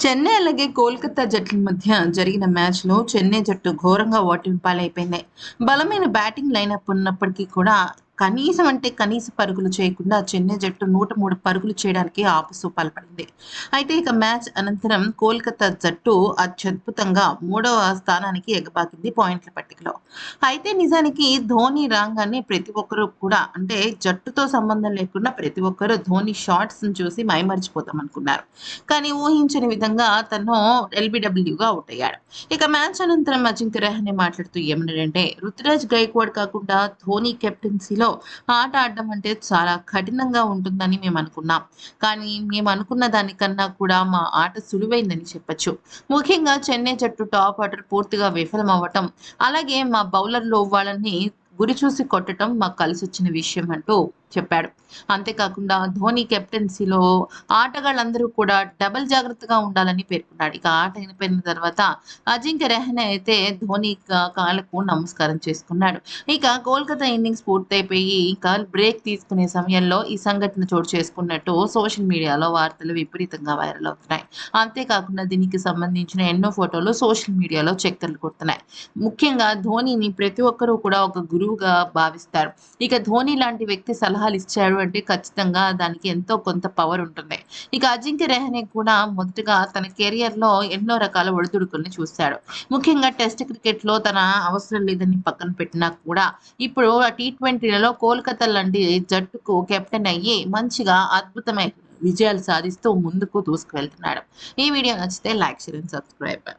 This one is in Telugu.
చెన్నై అలాగే కోల్కతా జట్ల మధ్య జరిగిన మ్యాచ్లో చెన్నై జట్టు ఘోరంగా ఓటమి పాలైపోయింది బలమైన బ్యాటింగ్ లైనప్ ఉన్నప్పటికీ కూడా కనీసం అంటే కనీస పరుగులు చేయకుండా చెన్నై జట్టు నూట మూడు పరుగులు చేయడానికి ఆపసు పాల్పడింది అయితే ఇక మ్యాచ్ అనంతరం కోల్కతా జట్టు అత్యద్భుతంగా మూడవ స్థానానికి ఎగబాకింది పాయింట్ల పట్టికలో. అయితే నిజానికి ధోని రాగానే ప్రతి ఒక్కరూ కూడా అంటే జట్టుతో సంబంధం లేకుండా ప్రతి ఒక్కరూ ధోని షాట్స్ చూసి మైమర్చిపోతాం అనుకున్నారు. కానీ ఊహించని విధంగా తను ఎల్బిడబ్ల్యూగా అవుట్ అయ్యాడు. ఇక మ్యాచ్ అనంతరం అజింక్య రహానే మాట్లాడుతూ ఏమన్నాడంటే రుతురాజ్ గైక్వాడ్ కాకుండా ధోని కెప్టెన్సీలో ఆట ఆడడం అంటే చాలా కఠినంగా ఉంటుందని మేము అనుకున్నాం. కానీ మేము అనుకున్న దానికన్నా కూడా మా ఆట సులువైందని చెప్పొచ్చు. ముఖ్యంగా చెన్నై జట్టు టాప్ ఆర్డర్ పూర్తిగా విఫలం అవ్వటం అలాగే మా బౌలర్లు వాళ్ళని గురి చూసి కొట్టడం మాకు కలిసి వచ్చిన విషయం అంటూ చెప్పాడు. అంతేకాకుండా ధోని కెప్టెన్సీలో ఆటగాళ్ళందరూ కూడా డబల్ జాగ్రత్తగా ఉండాలని పేర్కొన్నాడు. ఇక ఆట అయిపోయిన తర్వాత అజింక్య రెహనే అయితే ధోని కాళ్ళకు నమస్కారం చేసుకున్నాడు. ఇక కోల్కతా ఇన్నింగ్స్ పూర్తయిపోయి ఇంకా బ్రేక్ తీసుకునే సమయంలో ఈ సంఘటన చోటు చేసుకున్నట్టు సోషల్ మీడియాలో వార్తలు విపరీతంగా వైరల్ అవుతున్నాయి. అంతేకాకుండా దీనికి సంబంధించిన ఎన్నో ఫోటోలు సోషల్ మీడియాలో చక్కర్లు కొడుతున్నాయి. ముఖ్యంగా ధోనిని ప్రతి ఒక్కరూ కూడా ఒక గురువుగా భావిస్తారు. ఇక ధోని లాంటి వ్యక్తి సలహా సలహాలు ఇచ్చాడు అంటే ఖచ్చితంగా దానికి ఎంతో కొంత పవర్ ఉంటుంది. ఇక అజింక్య రెహనే కూడా మొదటగా తన కెరియర్లో ఎన్నో రకాల ఒడిదుడుకుల్ని చూశాడు. ముఖ్యంగా టెస్ట్ క్రికెట్లో తన అవసరం లేదని పక్కన పెట్టినా కూడా ఇప్పుడు టీ ట్వంటీలలో కోల్కతా లాంటి జట్టుకు కెప్టెన్ అయ్యి మంచిగా అద్భుతమైన విజయాలు సాధిస్తూ ముందుకు దూసుకువెళ్తున్నాడు. ఈ వీడియో నచ్చితే లైక్ షేర్ అండ్ సబ్స్క్రైబ్